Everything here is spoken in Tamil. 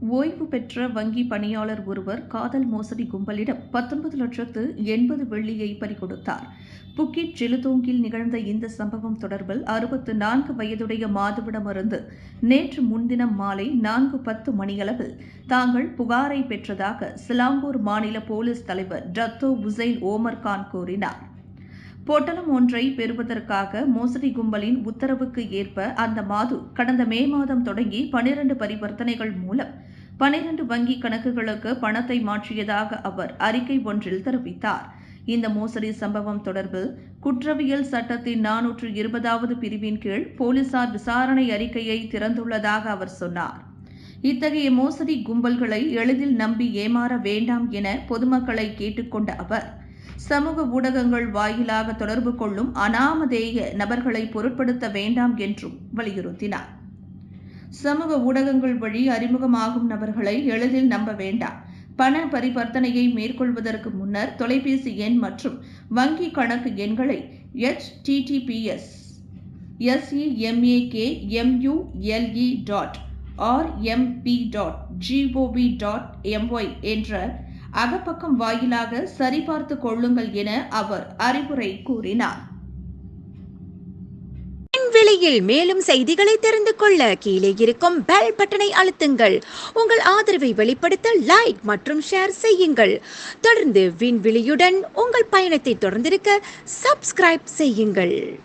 ஓய்வு பெற்ற வங்கி பணியாளர் ஒருவர் காதல் மோசடி கும்பலிடம் பத்தொன்பது லட்சத்து எண்பது வெள்ளியை பறிகொடுத்தார். புக்கிட் ஜெலுதோங்கில் நிகழ்ந்த இந்த சம்பவம் தொடர்பில் அறுபத்து நான்கு வயதுடைய மாதவிடமிருந்து நேற்று முன்தினம் மாலை நான்கு பத்து மணியளவில் தாங்கள் புகாரை பெற்றதாக சிலாங்கூர் மாநில போலீஸ் தலைவர் டத்தோ உசைன் ஓமர் கான் கூறினார். பொட்டலம் ஒன்றை பெறுவதற்காக மோசடி கும்பலின் உத்தரவுக்கு ஏற்ப அந்த மாது கடந்த மே மாதம் தொடங்கி பனிரண்டு பரிவர்த்தனைகள் மூலம் பனிரண்டு வங்கி கணக்குகளுக்கு பணத்தை மாற்றியதாக அவர் அறிக்கை ஒன்றில் தெரிவித்தார். இந்த மோசடி சம்பவம் தொடர்பில் குற்றவியல் சட்டத்தின் நானூற்று இருபதாவது பிரிவின் கீழ் போலீசார் விசாரணை அறிக்கையை திறந்துள்ளதாக அவர் சொன்னார். இத்தகைய மோசடி கும்பல்களை எளிதில் நம்பி ஏமாற வேண்டாம் என பொதுமக்களை கேட்டுக்கொண்ட அவர் சமூக ஊடகங்கள் வாயிலாக தொடர்பு கொள்ளும் அனாமதேய நபர்களை பொருட்படுத்த வேண்டாம் என்றும் வலியுறுத்தினார். சமூக ஊடகங்கள் வழி அறிமுகமாகும் நபர்களை எளிதில் நம்ப வேண்டாம். பண பரிவர்த்தனையை மேற்கொள்வதற்கு முன்னர் தொலைபேசி எண் மற்றும் வங்கி கணக்கு எண்களை HTTPS S E M A K M U L E dot RMP dot G O V dot M Y என்ற அகப்பக்கம் வாயிலாக சரிபார்த்து கொள்ளுங்கள் என அவர் அறிவுரை கூறினார். விலையில் மேலும் செய்திகளை தெரிந்து கொள்ள கீழே இருக்கும் பெல் பட்டனை அழுத்துங்கள். உங்கள் ஆதரவை வெளிப்படுத்த லைக் மற்றும் ஷேர் செய்யுங்கள். தொடர்ந்து விண்வெளியுடன் உங்கள் பயணத்தை தொடர்ந்திருக்க சப்ஸ்கிரைப் செய்யுங்கள்.